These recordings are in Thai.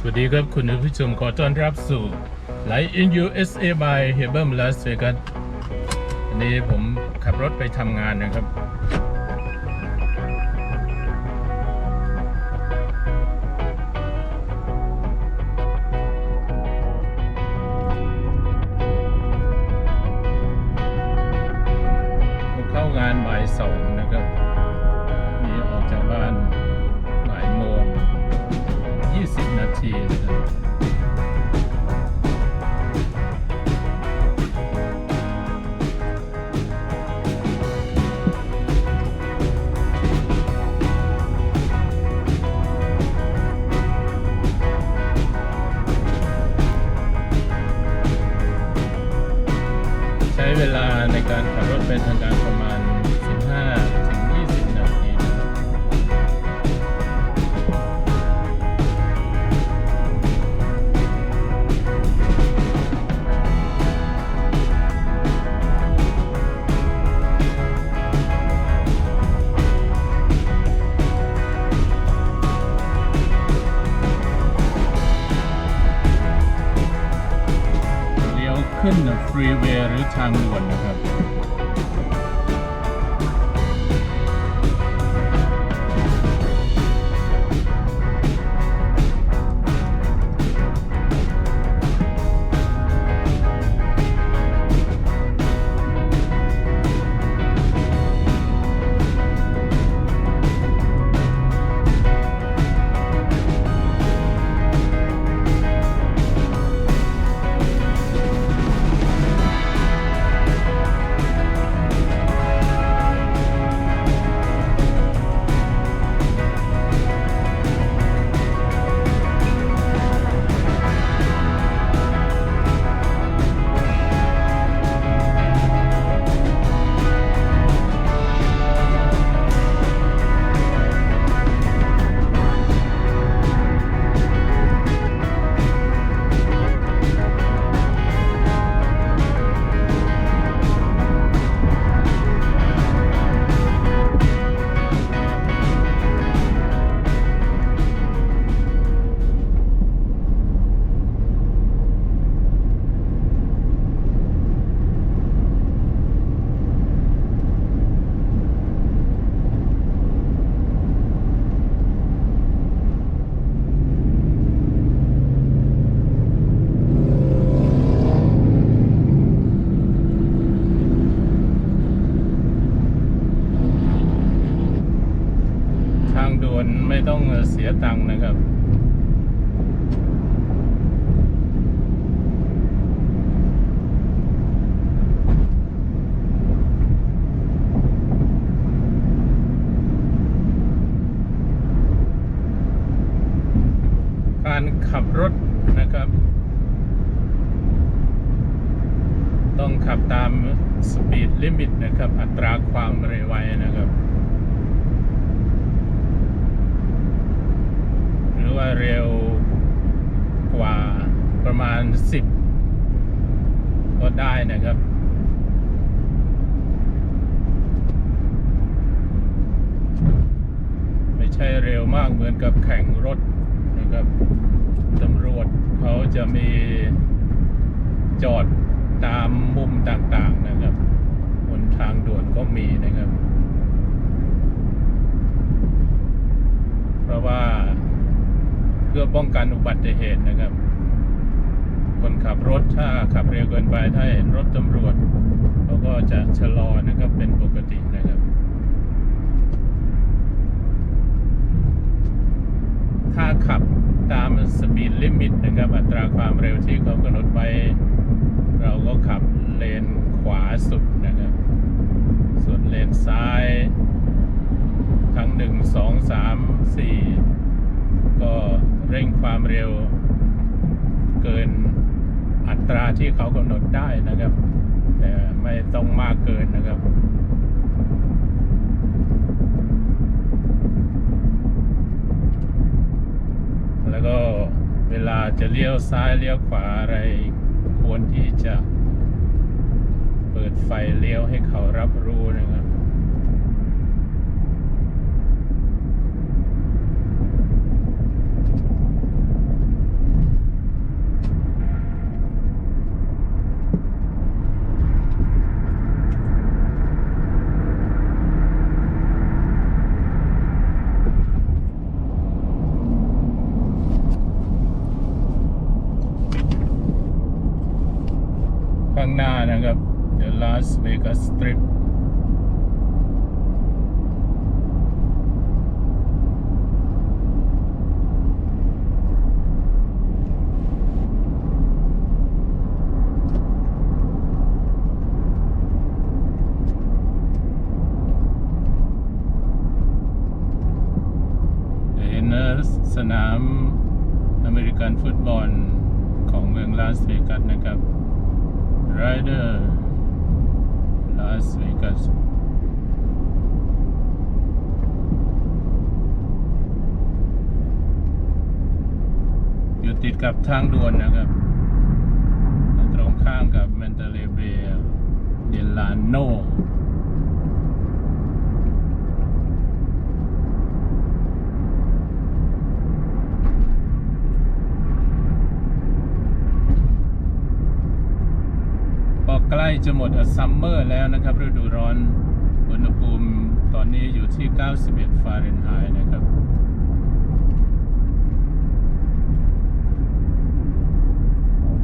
สวัสดีครับคุณผู้ชมขอต้อนรับสู่ Live in USA by h e b e r Las Vegas วันนี้ผมขับรถไปทำงานนะครับผมเข้างานบ่ายสองนะครับ นี่ออกจากบ้านบ่ายโมง 20นาที ขึ้นฟรีเวย์หรือทางด่วนนะครับ เสียตังค์นะครับการขับรถนะครับ ต้องขับตามสปีดลิมิตนะครับ อัตราความเร็วไวนะครับ หรือ ว่าเร็วกว่าประมาณ 10 ก็ได้นะครับไม่ใช่เร็วมากเหมือนกับแข่งรถนะครับตำรวจเขาจะมีจอดตามมุมต่างๆนะครับบนทางด่วนก็มีนะครับ เพราะว่า พื่อป้องกันอุบัติเหตุนะครับ คนขับรถถ้าขับเร็วเกินไปถ้าเห็นรถตำรวจเขาก็จะชะลอนะครับเป็นปกตินะครับ ถ้าขับตามสปีดลิมิตนะครับอัตราความเร็วที่เขากำหนดไว้เราก็ขับเลนขวาสุดนะครับ ส่วนเลนซ้าย ทั้งหนึ่งสองสามสี่ ร่งความเร็ว เกินอัตราที่เขากำหนดได้นะครับ แต่ไม่ต้องมากเกินนะครับแล้วก็เวลาจะเลี้ยวซ้ายเลี้ยวขวาอะไร ควรที่จะเปิดไฟเลี้ยวให้เขารับรู้นะครับ ถ ข้างหน้านะครับ The Las Vegas Strip เนนะสนามอเมริกันฟุตบอลของเมืองลาสเวกัสนะครับ Rider Las Vegas. อยู่ติดกับทางด่วนนะครับ ตรงข้ามกับเมนเตเลเบลเดลานโน ล้จะหมดซัมเมอร์แล้วนะครับฤดูร้อนอุณหภูมิตอนนี้อยู่ที่ 91 ฟาเรนไฮต์นะครับ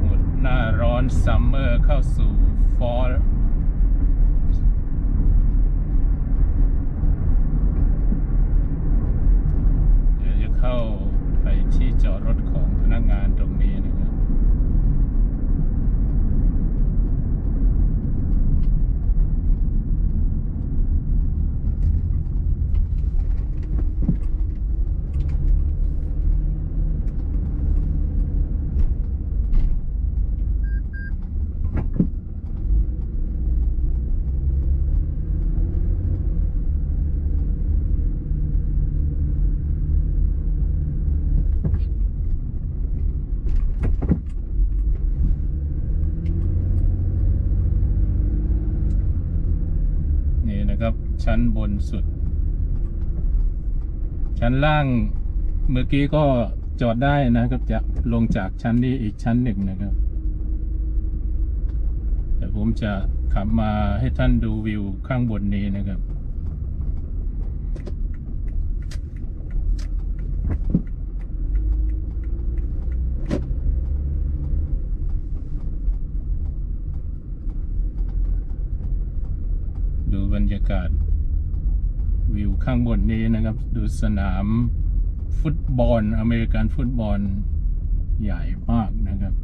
หมดหน้าร้อนซัมเมอร์เข้าสู่ฟอลเดี๋ยวจะเข้าไปที่จอดรถของพนักงานตรงนี้นะครับ นี่นะครับ ชั้นบนสุด ชั้นล่างเมื่อกี้ก็จอดได้นะครับ จะลงจากชั้นนี้อีกชั้นหนึ่งนะครับ แต่ผมจะขับมาให้ท่านดูวิวข้างบนนี้นะครับ ดูบรรยากาศ วิว ข้างบนนี้นะครับ ดูสนามฟุตบอล อเมริกันฟุตบอลใหญ่มากนะครับ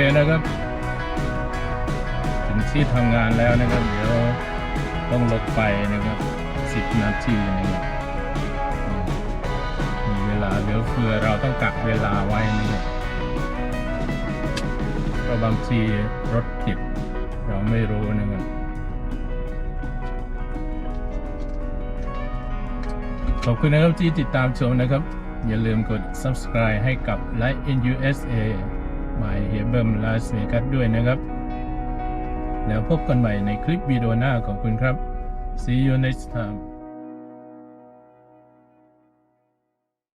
นะครับ ถึงที่ทำงานแล้วนะครับ เดี๋ยวต้องลดไฟนะครับสิบนาทีนะครับอืมมีเวลาเหลือเฟือเราต้องกักเวลาไว้นะครับเพราะบางทีรถติดเราไม่รู้นะครับขอบคุณนะครับที่ติดตามชมนะครับ อย่าลืมกด subscribe ให้กับ Light in USA หมายเฮเบิร์มลาสเวกัสด้วยนะครับ แล้วพบกันใหม่ในคลิปวิดีโอหน้าของคุณครับ See you next time